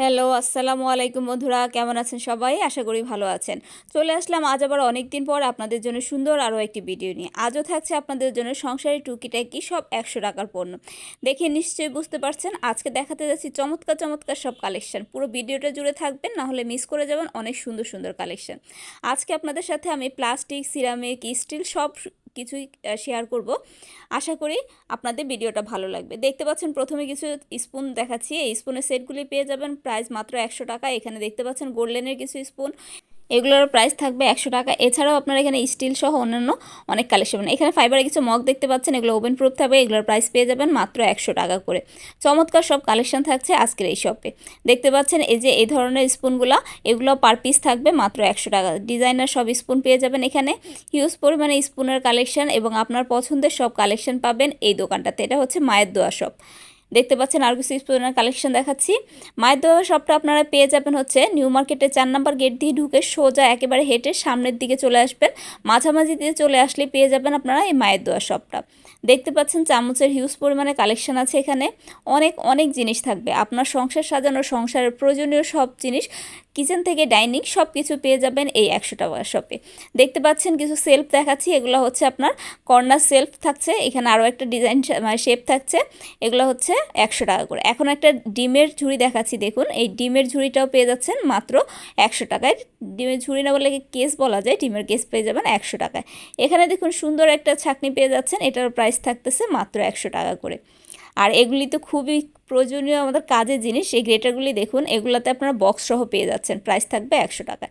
Hello, আসসালামু আলাইকুম বন্ধুরা, কেমন আছেন সবাই? আশা করি ভালো আছেন। চলে আসলাম আজ আবার অনেক দিন পর আপনাদের জন্য সুন্দর আরও একটি ভিডিও নিয়ে। আজও থাকছে আপনাদের জন্য সংসারের টুকিটাকি সব একশো টাকার পণ্য। দেখে নিশ্চয়ই বুঝতে পারছেন, আজকে দেখাতে যাচ্ছি চমৎকার চমৎকার সব কালেকশন। পুরো ভিডিওটা জুড়ে থাকবেন, না হলে মিস করে যাবেন অনেক সুন্দর সুন্দর কালেকশন। আজকে আপনাদের সাথে আমি প্লাস্টিক, সিরামিক, স্টিল সব কিছুই শেয়ার করব। আশা করি আপনাদের ভিডিওটা ভালো লাগবে। দেখতে পাচ্ছেন প্রথমে কিছু স্পুন দেখাচ্ছি। এই স্পুনের সেটগুলি পেয়ে যাবেন। প্রাইস মাত্র একশো টাকা। এখানে দেখতে পাচ্ছেন গোল্ডেনের কিছু স্পুন এগুলোর প্রাইস থাকবে একশো টাকা। এছাড়াও আপনারা এখানে স্টিল সহ অন্যান্য অনেক কালেকশন এখানে ফাইবারের কিছু মগ দেখতে পাচ্ছেন, এগুলো ওভেন প্রুফ থাকবে, এগুলোর প্রাইস পেয়ে যাবেন মাত্র একশো টাকা করে। চমৎকার সব কালেকশন থাকছে আজকের এই শপে দেখতে পাচ্ছেন এই যে এই ধরনের স্পুনগুলো এগুলো পার পিস থাকবে মাত্র একশো টাকা। ডিজাইনার সব স্পুন পেয়ে যাবেন এখানে। হিউজ পরিমাণে স্পুনের কালেকশন এবং আপনার পছন্দের সব কালেকশন পাবেন এই দোকানটাতে। এটা হচ্ছে মায়ের দোয়া শপ দেখতে পাচ্ছেন আর কিছু স্পুনের কালেকশন দেখাচ্ছি। মায়ের দোয়া শপটা আপনারা পেয়ে যাবেন হচ্ছে নিউ মার্কেটের চার নাম্বার গেট দিয়ে ঢুকে সোজা একেবারে হেঁটে সামনের দিকে চলে আসবেন। মাঝামাঝি দিয়ে চলে আসলে পেয়ে যাবেন আপনারা এই মায়ের দোয়া শপটা। দেখতে পাচ্ছেন চামচের হিউজ পরিমাণে কালেকশন আছে এখানে। অনেক অনেক জিনিস থাকবে। আপনার সংসার সাজানো, সংসারের প্রয়োজনীয় সব জিনিস, কিচেন থেকে ডাইনিং সব কিছু পেয়ে যাবেন এই একশো টাকা শপে দেখতে পাচ্ছেন কিছু সেলফ দেখাচ্ছি। এগুলো হচ্ছে আপনার কর্নার সেলফ থাকছে। এখানে আরও একটা ডিজাইন মানে শেপ থাকছে। এগুলো হচ্ছে একশো টাকা করে। এখন একটা ডিমের ঝুড়ি দেখাচ্ছি, দেখুন। এই ডিমের ঝুড়িটাও পেয়ে যাচ্ছেন মাত্র একশো টাকায়। ডিমের ঝুড়ি না বলে কেস বলা যায়? ডিমের কেস পেয়ে যাবেন একশো টাকায়। এখানে দেখুন সুন্দর একটা ছাকনি পেয়ে যাচ্ছেন। এটার প্রাইস থাকতেছে মাত্র একশো টাকা করে। আর এগুলি তো খুবই প্রয়োজনীয় আমাদের কাজের জিনিস। এই গ্রেটারগুলি দেখুন, এগুলোতে আপনারা বক্স সহ পেয়ে যাচ্ছেন। প্রাইস থাকবে একশো টাকা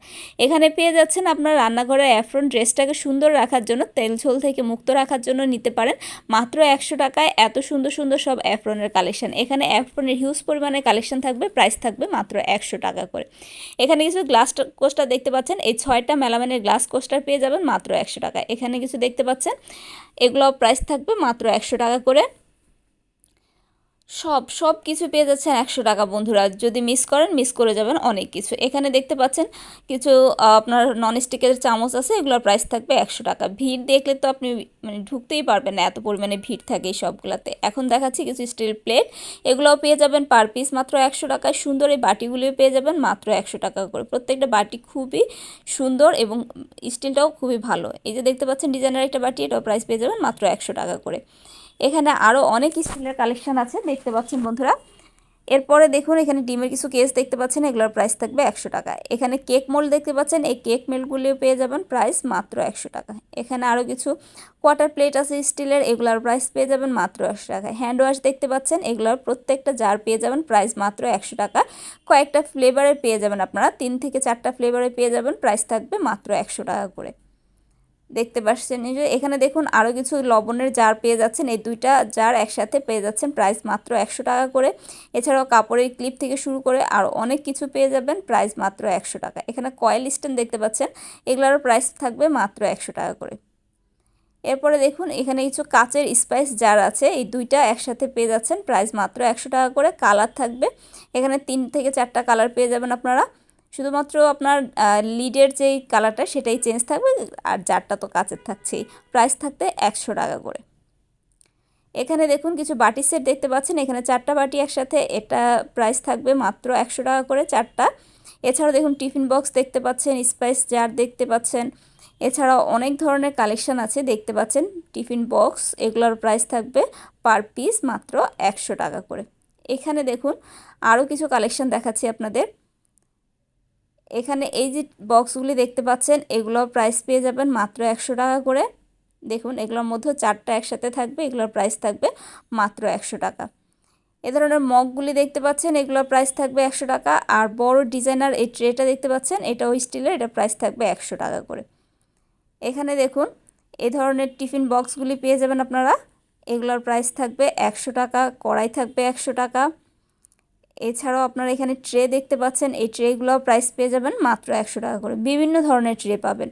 এখানে পেয়ে যাচ্ছেন আপনার রান্নাঘরের অ্যাফ্রন ড্রেসটাকে সুন্দর রাখার জন্য, তেল ঝোল থেকে মুক্ত রাখার জন্য নিতে পারেন। মাত্র একশো টাকায় এত সুন্দর সুন্দর সব অ্যাফ্রনের কালেকশন। এখানে অ্যাফ্রনের হিউজ পরিমাণে কালেকশন থাকবে, প্রাইস থাকবে মাত্র একশো টাকা করে। এখানে কিছু গ্লাস কোস্টার দেখতে পাচ্ছেন, এই ছয়টা মেলামানের গ্লাস কোস্টার পেয়ে যাবেন মাত্র একশো টাকা এখানে কিছু দেখতে পাচ্ছেন এগুলো প্রাইস থাকবে মাত্র একশো টাকা করে। সব সব কিছু পেয়ে যাচ্ছেন একশো টাকা বন্ধুরা। যদি মিস করেন মিস করে যাবেন অনেক কিছু। এখানে দেখতে পাচ্ছেন কিছু আপনার ননস্টিকের চামচ আছে, এগুলোর প্রাইস থাকবে একশো টাকা। ভিড় দেখলে তো আপনি মানে ঢুকতেই পারবেন না, এত পরিমাণে ভিড় থাকে এই সবগুলোতে। এখন দেখাচ্ছি কিছু স্টিল প্লেট এগুলোও পেয়ে যাবেন পার পিস মাত্র একশো টাকায়। সুন্দর এই বাটিগুলিও পেয়ে যাবেন মাত্র একশো টাকা করে। প্রত্যেকটা বাটি খুবই সুন্দর এবং স্টিলটাও খুবই ভালো। এই যে দেখতে পাচ্ছেন ডিজাইনের একটা বাটি, এটাও প্রাইস পেয়ে যাবেন মাত্র একশো টাকা করে। এখানে আরও অনেক স্টিলের কালেকশান আছে, দেখতে পাচ্ছেন বন্ধুরা। এরপরে দেখুন, এখানে ডিমের কিছু কেস দেখতে পাচ্ছেন, এগুলোর প্রাইস থাকবে একশো টাকা। এখানে কেক মোল দেখতে পাচ্ছেন, এই কেক মেলগুলিও পেয়ে যাবেন প্রাইস মাত্র একশো টাকা। এখানে আরও কিছু কোয়াটার প্লেট আছে স্টিলের, এগুলোর প্রাইস পেয়ে যাবেন মাত্র একশো টাকা। হ্যান্ড ওয়াশ দেখতে পাচ্ছেন, এগুলোর প্রত্যেকটা জার পেয়ে যাবেন প্রাইস মাত্র একশো টাকা। কয়েকটা ফ্লেভারের পেয়ে যাবেন আপনারা, তিন থেকে চারটা ফ্লেভারে পেয়ে যাবেন প্রাইস থাকবে মাত্র একশো টাকা করে। দেখতে পাচ্ছেন যে, এখানে দেখুন আরও কিছু লবণের জার পেয়ে যাচ্ছেন। এই দুইটা জার একসাথে পেয়ে যাচ্ছেন প্রাইস মাত্র একশো টাকা করে। এছাড়াও কাপড়ের ক্লিপ থেকে শুরু করে আরও অনেক কিছু পেয়ে যাবেন, প্রাইস মাত্র একশো টাকা। এখানে কয়েল স্ট্যান্ড দেখতে পাচ্ছেন, এগুলোরও প্রাইস থাকবে মাত্র একশো টাকা করে। এরপরে দেখুন, এখানে কিছু কাচের স্পাইস জার আছে, এই দুইটা একসাথে পেয়ে যাচ্ছেন, প্রাইস মাত্র একশো টাকা করে। কালার থাকবে, এখানে তিন থেকে চারটা কালার পেয়ে যাবেন আপনারা। শুধুমাত্র আপনার লিডের যেই কালারটা সেটাই চেঞ্জ থাকবে, আর জারটা তো কাচের থাকছেই। প্রাইস থাকতে একশো টাকা করে। এখানে দেখুন কিছু বাটি সেট দেখতে পাচ্ছেন। এখানে চারটা বাটি একসাথে, এটা প্রাইস থাকবে মাত্র একশো টাকা করে চারটা। এছাড়াও দেখুন টিফিন বক্স দেখতে পাচ্ছেন, স্পাইস জার দেখতে পাচ্ছেন। এছাড়াও অনেক ধরনের কালেকশান আছে, দেখতে পাচ্ছেন। টিফিন বক্স, এগুলোর প্রাইস থাকবে পার পিস মাত্র একশো টাকা করে। এখানে দেখুন আরও কিছু কালেকশান দেখাচ্ছি আপনাদের। এখানে এই যে বক্সগুলি দেখতে পাচ্ছেন, এগুলোর প্রাইস পেয়ে যাবেন মাত্র একশো টাকা করে। দেখুন, এগুলোর মধ্যে চারটা একসাথে থাকবে, এগুলোর প্রাইস থাকবে মাত্র একশো টাকা। এ ধরনের মগগুলি দেখতে পাচ্ছেন, এগুলোর প্রাইস থাকবে একশো টাকা। আর বড় ডিজাইনার এই ট্রেটা দেখতে পাচ্ছেন, এটাও স্টিলের এটা প্রাইস থাকবে একশো টাকা করে। এখানে দেখুন, এ ধরনের টিফিন বক্সগুলি পেয়ে যাবেন আপনারা। এগুলোর প্রাইস থাকবে একশো টাকা, কড়াই থাকবে একশো টাকা। এছাড়াও আপনারা এখানে ট্রে দেখতে পাচ্ছেন, এই ট্রেগুলো প্রাইস পেয়ে যাবেন মাত্র একশো টাকা করে। বিভিন্ন ধরনের ট্রে পাবেন।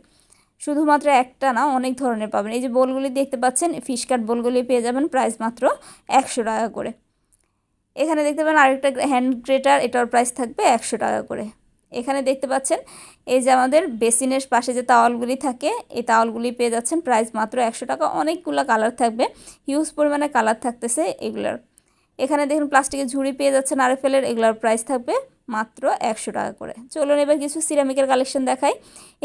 শুধুমাত্র একটা না, অনেক ধরনের পাবেন। এই যে বোলগুলি দেখতে পাচ্ছেন ফিশ কাট বোলগুলি পেয়ে যাবেন প্রাইস মাত্র একশো টাকা করে। এখানে দেখতে পাবেন আরেকটা হ্যান্ড গ্রেটার এটার প্রাইস থাকবে একশো টাকা করে। এখানে দেখতে পাচ্ছেন, এই যে আমাদের বেসিনের পাশে যে তাওয়ালগুলি থাকে, এই তাওয়ালগুলি পেয়ে যাচ্ছেন প্রাইস মাত্র একশো টাকা। অনেকগুলো কালার থাকবে হিউজ পরিমাণে কালার থাকতেছে এগুলোর। এখানে দেখুন প্লাস্টিকের ঝুড়ি পেয়ে যাচ্ছেন আরএফএলের, এগুলোর প্রাইস থাকবে মাত্র একশো টাকা করে। চলুন এবার কিছু সিরামিকের কালেকশন দেখাই।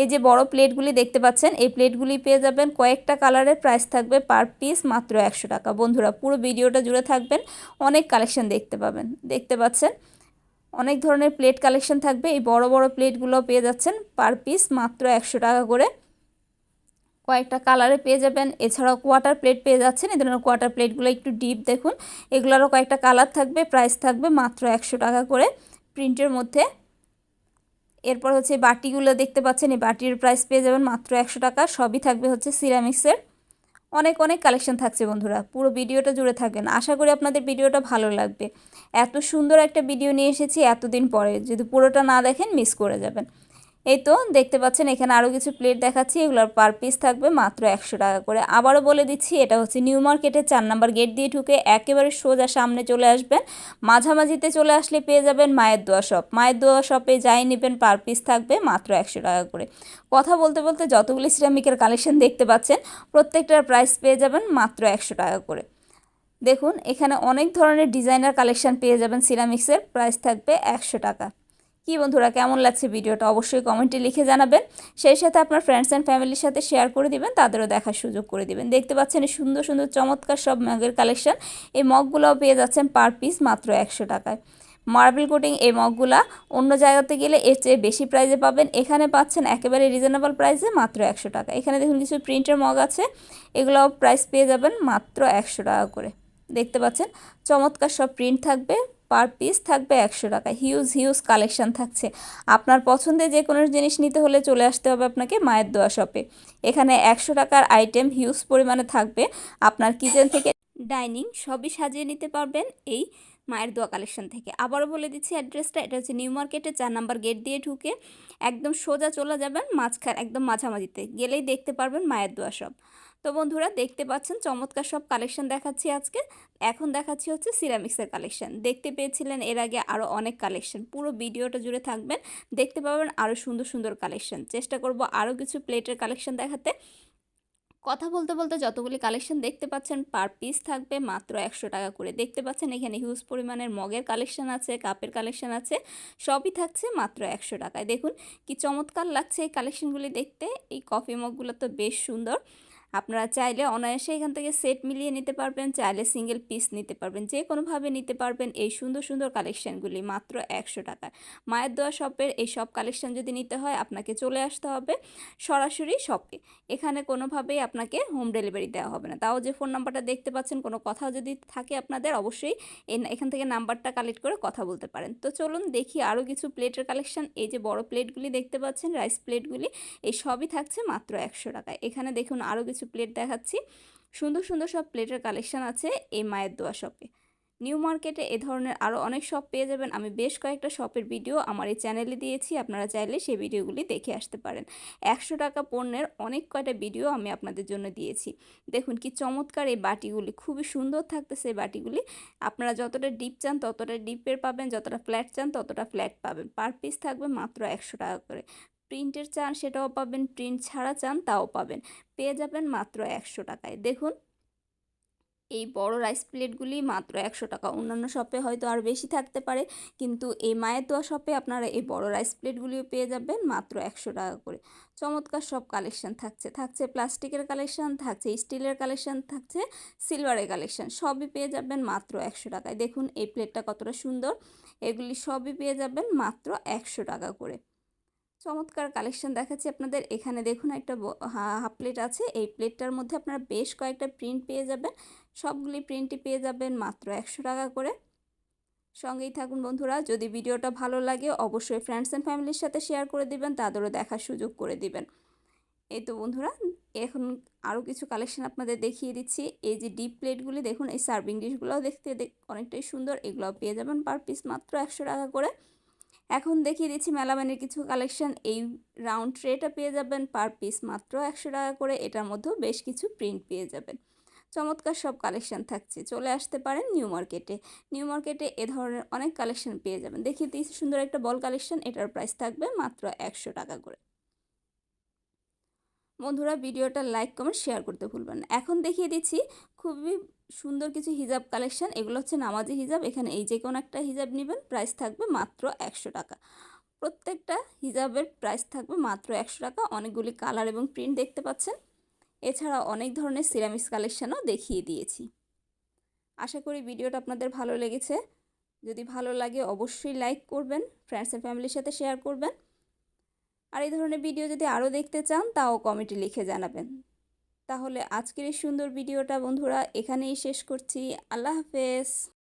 এই যে বড় প্লেটগুলি দেখতে পাচ্ছেন, এই প্লেটগুলি পেয়ে যাবেন কয়েকটা কালারের প্রাইস থাকবে পার পিস মাত্র একশো টাকা। বন্ধুরা, পুরো ভিডিওটা জুড়ে থাকবেন, অনেক কালেকশন দেখতে পাবেন। দেখতে পাচ্ছেন, অনেক ধরনের প্লেট কালেকশন থাকবে। এই বড় বড় প্লেটগুলো পেয়ে যাচ্ছেন পার পিস মাত্র একশো টাকা করে। কয়েকটা কালারে পেয়ে যাবেন। এছাড়াও কোয়াটার প্লেট পেয়ে যাচ্ছেন। এই ধরনের কোয়াটার প্লেটগুলো একটু ডিপ দেখুন। এগুলোরও কয়েকটা কালার থাকবে প্রাইস থাকবে মাত্র একশো টাকা করে। প্রিন্টের মধ্যে এরপর হচ্ছে বাটিগুলো দেখতে পাচ্ছেন। এই বাটির প্রাইস পেয়ে যাবেন মাত্র একশো টাকা। সবই থাকবে হচ্ছে সিরামিক্সের অনেক অনেক কালেকশন থাকছে বন্ধুরা। পুরো ভিডিওটা জুড়ে থাকবেন। আশা করি আপনাদের ভিডিওটা ভালো লাগবে। এত সুন্দর একটা ভিডিও নিয়ে এসেছি এতদিন পরে। যদি পুরোটা না দেখেন মিস করে যাবেন। এই তো দেখতে পাচ্ছেন, এখানে আরও কিছু প্লেট দেখাচ্ছি, এগুলোর পার পিস থাকবে মাত্র একশো টাকা করে। আবারও বলে দিচ্ছি, এটা হচ্ছে নিউ মার্কেটের চার নাম্বার গেট দিয়ে ঢুকে একেবারে সোজা সামনে চলে আসবেন। মাঝামাঝিতে চলে আসলে পেয়ে যাবেন মায়ের দোয়া শপ মায়ের দোয়া শপে যাই নেবেন পার পিস থাকবে মাত্র একশো টাকা করে। কথা বলতে বলতে যতগুলি সিরামিকের কালেকশন দেখতে পাচ্ছেন, প্রত্যেকটার প্রাইস পেয়ে যাবেন মাত্র একশো টাকা করে। দেখুন, এখানে অনেক ধরনের ডিজাইনার কালেকশন পেয়ে যাবেন সিরামিক্সের প্রাইস থাকবে একশো টাকা। কি বন্ধুরা, কেমন লাগছে ভিডিওটা অবশ্যই কমেন্টে লিখে জানাবেন। সেই সাথে আপনার ফ্রেন্ডস অ্যান্ড ফ্যামিলির সাথে শেয়ার করে দিবেন, তাদেরও দেখার সুযোগ করে দিবেন। দেখতে পাচ্ছেন এই সুন্দর সুন্দর, চমৎকার সব মগের কালেকশন এই মগগুলোও পেয়ে যাচ্ছেন পার পিস মাত্র একশো টাকায়। মার্বেল কোটিং এই মগগুলা অন্য জায়গাতে গেলে এর চেয়ে বেশি প্রাইজে পাবেন। এখানে পাচ্ছেন একেবারে রিজনেবল প্রাইসে মাত্র একশো টাকা। এখানে দেখুন কিছু প্রিন্টের মগ আছে এগুলো প্রাইস পেয়ে যাবেন মাত্র একশো টাকা করে। দেখতে পাচ্ছেন, চমৎকার সব প্রিন্ট থাকবে। পার পিস থাকবে একশো টাকা। হিউজ হিউজ কালেকশান থাকছে। আপনার পছন্দের যে কোনো জিনিস নিতে হলে চলে আসতে হবে আপনাকে মায়ের দোয়া শপে এখানে একশো টাকার আইটেম হিউজ পরিমাণে থাকবে। আপনার কিচেন থেকে ডাইনিং সবই সাজিয়ে নিতে পারবেন এই মায়ের দোয়া কালেকশন থেকে। আবারও বলে দিচ্ছি অ্যাড্রেসটা এটা হচ্ছে নিউ মার্কেটে, চার নাম্বার গেট দিয়ে ঢুকে একদম সোজা চলে যাবেন, মাঝখান, একদম মাঝামাঝিতে। গেলেই দেখতে পারবেন মায়ের দোয়া সব তো বন্ধুরা দেখতে পাচ্ছেন, চমৎকার সব কালেকশন দেখাচ্ছি আজকে। এখন দেখাচ্ছি হচ্ছে সিরামিক্সের কালেকশন দেখতে পেয়েছিলেন এর আগে আরও অনেক কালেকশন পুরো ভিডিওটা জুড়ে থাকবেন, দেখতে পাবেন আরও সুন্দর সুন্দর কালেকশন চেষ্টা করব আরও কিছু প্লেটের কালেকশন দেখাতে। কথা বলতে বলতে যতগুলি কালেকশন দেখতে পাচ্ছেন পার পিস থাকবে মাত্র একশো টাকা করে। দেখতে পাচ্ছেন এখানে হিউজ পরিমাণের মগের কালেকশন আছে, কাপের কালেকশন আছে, সবই থাকছে মাত্র একশো টাকায়। দেখুন কি চমৎকার লাগছে এই কালেকশনগুলি দেখতে। এই কফি মগগুলো তো বেশ সুন্দর। আপনারা চাইলে অনায়াসে এখান থেকে সেট মিলিয়ে নিতে পারবেন, চাইলে সিঙ্গেল পিস নিতে পারবেন যে কোনোভাবে নিতে পারবেন। এই সুন্দর সুন্দর কালেকশানগুলি মাত্র একশো টাকায়। মায়ের দোয়া শপের এই সব কালেকশান যদি নিতে হয়, আপনাকে চলে আসতে হবে সরাসরি শপে এখানে কোনোভাবেই আপনাকে হোম ডেলিভারি দেওয়া হবে না। তাও যে ফোন নাম্বারটা দেখতে পাচ্ছেন, কোনো কথা যদি থাকে আপনাদের, অবশ্যই এখান থেকে নাম্বারটা কালেক্ট করে কথা বলতে পারেন। তো চলুন দেখি আরও কিছু প্লেটের কালেকশান এই যে বড় প্লেটগুলি দেখতে পাচ্ছেন রাইস প্লেটগুলি এই সবই থাকছে মাত্র একশো টাকায়। এখানে দেখুন আরও কিছু কিছু প্লেট দেখাচ্ছি। সুন্দর সুন্দর সব প্লেটের কালেকশান আছে এই মায়ের দোয়া শপে নিউ মার্কেটে এ ধরনের আরও অনেক শপ পেয়ে যাবেন। আমি বেশ কয়েকটা শপের ভিডিও আমার এই চ্যানেলে দিয়েছি, আপনারা চাইলে সেই ভিডিওগুলি দেখে আসতে পারেন। একশো টাকা পণ্যের অনেক কয়টা ভিডিও আমি আপনাদের জন্য দিয়েছি। দেখুন কি চমৎকার এই বাটিগুলি, খুবই সুন্দর থাকতেছে এই বাটিগুলি। আপনারা যতটা ডিপ চান, ততটা ডিপের পাবেন, যতটা ফ্ল্যাট চান, ততটা ফ্ল্যাট পাবেন। পার পিস থাকবে মাত্র একশো টাকা করে। প্রিন্টের চান, সেটাও পাবেন। প্রিন্ট ছাড়া চান, তাও পাবেন। পেয়ে যাবেন মাত্র একশো টাকায়। দেখুন, এই বড় রাইস প্লেটগুলি মাত্র একশো টাকা। অন্যান্য শপে হয়তো আর বেশি থাকতে পারে, কিন্তু এই মায়ের দোয়া শপে আপনারা এই বড় রাইস প্লেটগুলিও পেয়ে যাবেন মাত্র একশো টাকা করে। চমৎকার সব কালেকশন থাকছে। থাকছে প্লাস্টিকের কালেকশন থাকছে স্টিলের কালেকশন থাকছে সিলভারের কালেকশন সবই পেয়ে যাবেন মাত্র একশো টাকায়। দেখুন, এই প্লেটটা কতটা সুন্দর। এগুলি সবই পেয়ে যাবেন মাত্র একশো টাকা করে। চমৎকার কালেকশন দেখাচ্ছি আপনাদের। এখানে দেখুন একটা হাফ প্লেট আছে। এই প্লেটটার মধ্যে আপনারা বেশ কয়েকটা প্রিন্ট পেয়ে যাবেন। সবগুলি প্রিন্টই পেয়ে যাবেন মাত্র একশো টাকা করে। সঙ্গেই থাকুন বন্ধুরা, যদি ভিডিওটা ভালো লাগে, অবশ্যই ফ্রেন্ডস অ্যান্ড ফ্যামিলির সাথে শেয়ার করে দিবেন, তাদেরও দেখার সুযোগ করে দিবেন। এই তো বন্ধুরা, এখন আরও কিছু কালেকশন আপনাদের দেখিয়ে দিচ্ছি। এই যে ডিপ প্লেটগুলি দেখুন এই সার্ভিং ডিশগুলোও দেখতে অনেকটাই সুন্দর। এগুলো পেয়ে যাবেন পার পিস মাত্র একশো টাকা করে। এখন দেখিয়ে দিচ্ছি মেলাবানের কিছু কালেকশন এই রাউন্ড ট্রেটা পেয়ে যাবেন পার পিস মাত্র একশো টাকা করে। এটার মধ্যেও বেশ কিছু প্রিন্ট পেয়ে যাবেন। চমৎকার সব কালেকশন থাকছে। চলে আসতে পারেন নিউ মার্কেটে নিউ মার্কেটে এ ধরনের অনেক কালেকশন পেয়ে যাবেন। দেখিয়ে দিচ্ছি সুন্দর একটা বল কালেকশন এটার প্রাইস থাকবে মাত্র একশো টাকা করে। বন্ধুরা ভিডিওটা লাইক, কমেন্ট, শেয়ার করতে ভুলবেন না। এখন দেখিয়ে দিচ্ছি খুবই সুন্দর কিছু হিজাব কালেকশন। এগুলো হচ্ছে নামাজি হিজাব। এখানে এই যে কোনো একটা হিজাব নেবেন, প্রাইস থাকবে মাত্র একশো টাকা। প্রত্যেকটা হিজাবের প্রাইস থাকবে মাত্র একশো টাকা। অনেকগুলি কালার এবং প্রিন্ট দেখতে পাচ্ছেন। এছাড়া অনেক ধরনের সিরামিক্স কালেকশানও দেখিয়ে দিয়েছি। আশা করি ভিডিওটা আপনাদের ভালো লেগেছে। যদি ভালো লাগে অবশ্যই লাইক করবেন ফ্রেন্ডস অ্যান্ড ফ্যামিলির সাথে শেয়ার করবেন। আর এই ধরনের ভিডিও যদি আরও দেখতে চান, তাও কমেন্টে লিখে জানাবেন। তাহলে আজকের এই সুন্দর ভিডিওটা বন্ধুরা এখানেই শেষ করছি। আল্লাহ হাফেজ।